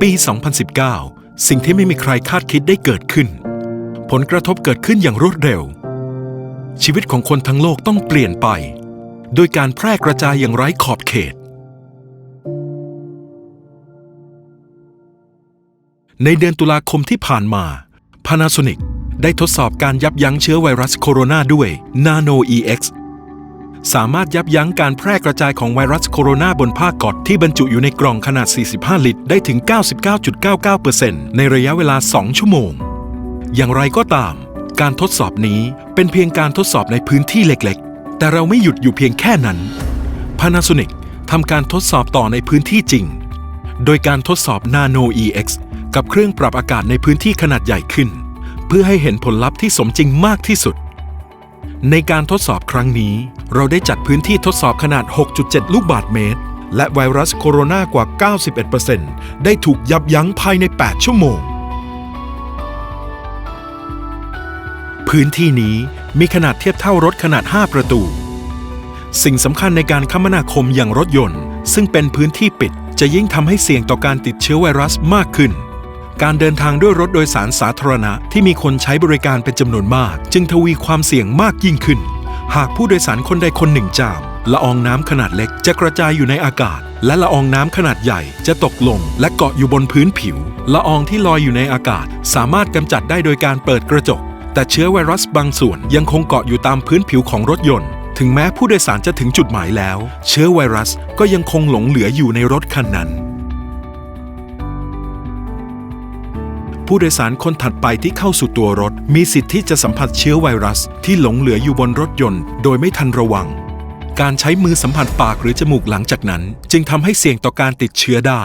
ปี 2019 สิ่งที่ไม่มีใครคาดคิดได้เกิดขึ้น ผลกระทบเกิดขึ้นอย่างรวดเร็ว ชีวิตของคนทั้งโลกต้องเปลี่ยนไป โดยการแพร่กระจายอย่างไร้ขอบเขต ในเดือนตุลาคมที่ผ่านมา Panasonic ได้ทดสอบการยับยั้งเชื้อไวรัสโคโรนาด้วย Nano EX สามารถยับยั้งการแพร่กระจายของไวรัสโคโรนาบนผ้ากอตที่บรรจุอยู่ในกล่องขนาด 45 ลิตร ได้ถึง 99.99%ในระยะเวลา 2 ชั่วโมง อย่างไรก็ตาม การทดสอบนี้เป็นเพียงการทดสอบในพื้นที่เล็กๆ แต่เราไม่หยุดอยู่เพียงแค่นั้น Panasonic ทำการทดสอบต่อในพื้นที่จริง โดยการทดสอบ Nano EX กับเครื่องปรับอากาศในพื้นที่ขนาดใหญ่ขึ้น เพื่อให้เห็นผลลัพธ์ที่สมจริงมากที่สุด ในการทดสอบครั้งนี้ เราได้จัดพื้นที่ทดสอบขนาด 6.7 ลูกบาศก์เมตร และไวรัสโคโรนากว่า 91%ได้ถูกยับยั้งภายใน 8 ชั่วโมง พื้นที่นี้มีขนาดเทียบเท่ารถขนาด 5 ประตู สิ่งสำคัญในการคมนาคมอย่างรถยนต์ ซึ่งเป็นพื้นที่ปิดจะยิ่งทำให้เสี่ยงต่อการติดเชื้อไวรัสมากขึ้น การเดินทางด้วยรถโดยสารสาธารณะที่มีคนใช้บริการเป็นจำนวนมาก จึงทวีความเสี่ยงมากยิ่งขึ้น หากผู้โดยสารคนใดคนหนึ่งจามละอองน้ำขนาดเล็กจะกระจายอยู่ในอากาศ และละอองน้ำขนาดใหญ่จะตกลง และเกาะอยู่บนพื้นผิว ละอองที่ลอยอยู่ในอากาศ สามารถกำจัดได้โดยการเปิดกระจก แต่เชื้อไวรัสบางส่วนยังคงเกาะอยู่ตามพื้นผิวของรถยนต์ ถึงแม้ผู้โดยสารจะถึงจุดหมายแล้ว เชื้อไวรัสก็ยังคงหลงเหลืออยู่ในรถคันนั้น ผู้โดยสารคนถัดไปที่เข้าสู่ตัวรถ มีสิทธิ์ที่จะสัมผัสเชื้อไวรัส ที่หลงเหลืออยู่บนรถยนต์ โดยไม่ทันระวัง การใช้มือสัมผัสปากหรือจมูกหลังจากนั้น จึงทำให้เสี่ยงต่อการติดเชื้อได้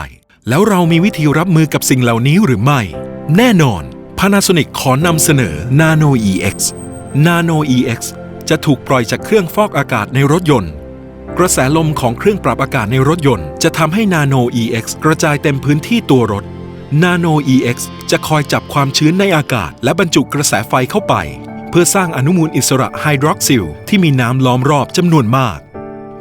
แล้วเรามีวิธีรับมือกับสิ่งเหล่านี้หรือไม่ แน่นอน Panasonic ขอนำเสนอ Nano EX Nano EX จะถูกปล่อยจากเครื่องฟอกอากาศในรถยนต์กระแสลมของเครื่องปรับอากาศในรถยนต์ จะทำให้ Nano EX กระจายเต็มพื้นที่ตัวรถ Nano EX จะคอยจับความชื้นในอากาศ และบรรจุกระแสไฟเข้าไป เพื่อสร้างอนุมูลอิสระไฮดรอกซิลที่มีน้ำล้อมรอบจำนวนมาก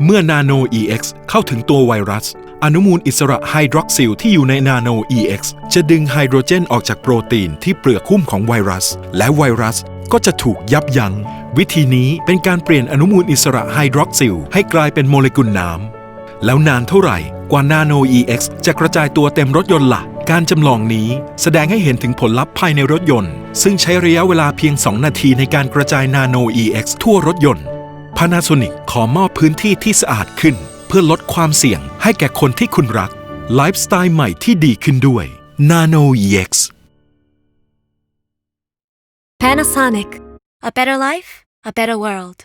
เมื่อ Nano EX เข้าถึงตัวไวรัส อนุมูลอิสระไฮดรอกซิลที่อยู่ใน Nano EX จะดึงไฮโดรเจนออกจากโปรตีนที่เปลือกหุ้มของไวรัส และไวรัสก็จะถูกยับยัง้ง วิธีนี้เป็นการเปลี่ยนอนุมูลอิสระไฮดรอกซิลให้กลายเป็นโมเลกุลน้ำแล้วนานเท่าไหร่กว่า Nano EX จะกระจายตัวเต็มรถยนต์ละ่ะ การจำลองนี้แสดงให้เห็นถึงผลลัพธ์ภายในรถยนต์ ซึ่งใช้ระยะเวลาเพียง 2 นาทีในการกระจาย Nano EX ทั่วรถยนต์ Panasonic ขอมอบพื้นที่ที่สะอาดขึ้น เพื่อลดความเสี่ยงให้แก่คนที่คุณรัก ไลฟ์สไตล์ใหม่ที่ดีขึ้นด้วย Nano EX Panasonic. A better life, a better world.